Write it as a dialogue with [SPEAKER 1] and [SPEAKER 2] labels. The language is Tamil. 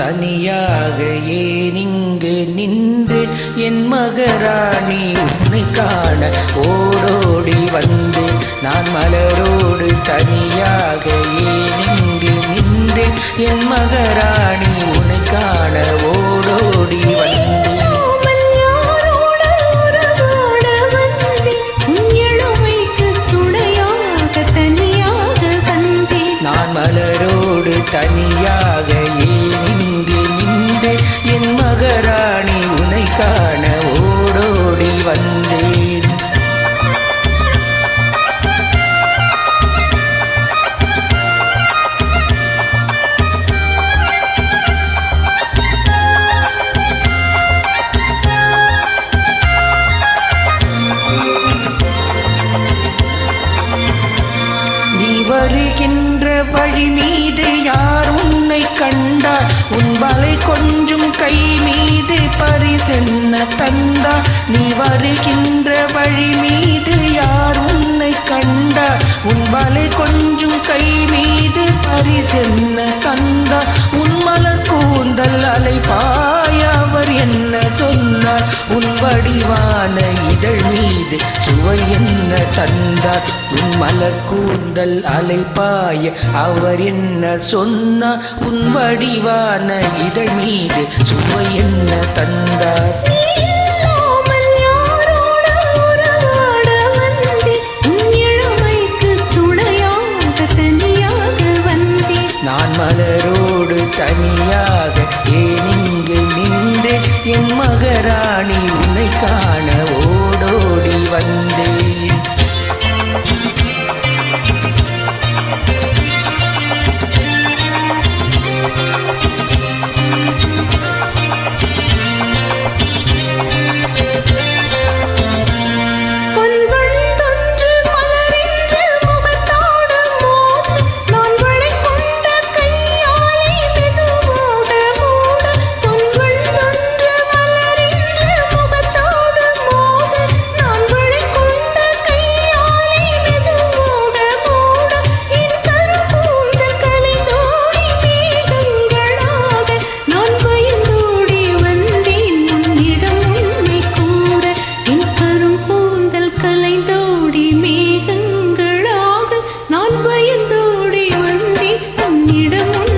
[SPEAKER 1] தனியாக ஏன் இங்கு நின்றேன் என் மகராணி உன்னை காண ஓடோடி வந்து நான் மலரோடு தனியாக ஏன் இங்கு நின்றேன் என் மகராணி உன்னை காண ஓடோடி வந்து? மலரோடு தனியாக ஏன் மகராணி உனை காண ஓடோடி வந்தேன். வருகின்ற வழி மீது யார் உன்னை கண்டார்? உன் வலை கொஞ்சும் கை மீது பரிசென்ன தந்தா. நீ வருகின்ற வழி மீது யார் உன்னை கண்டார்? உன் வலை கொஞ்சும் கை மீது பரிசென்ன தந்தா. உன் மலர் கூந்தல் அலைபாய அவர் என்ன சொல் சொன்னார் உன் வடிவான இதழ் மீது சுவை என்ன தந்தார்? உன் மலர் கூந்தல் அலைப்பாய அவர் என்ன சொன்னார்? உன் வடிவான இதழ் மீது சுவை என்ன தந்தார்? நான் மலரோடு தனியாக ஏன் இங்கு நின்றேன் என் மகராணி உன்னை காண ஓடோடி வந்தேன்?
[SPEAKER 2] மேகங்களாக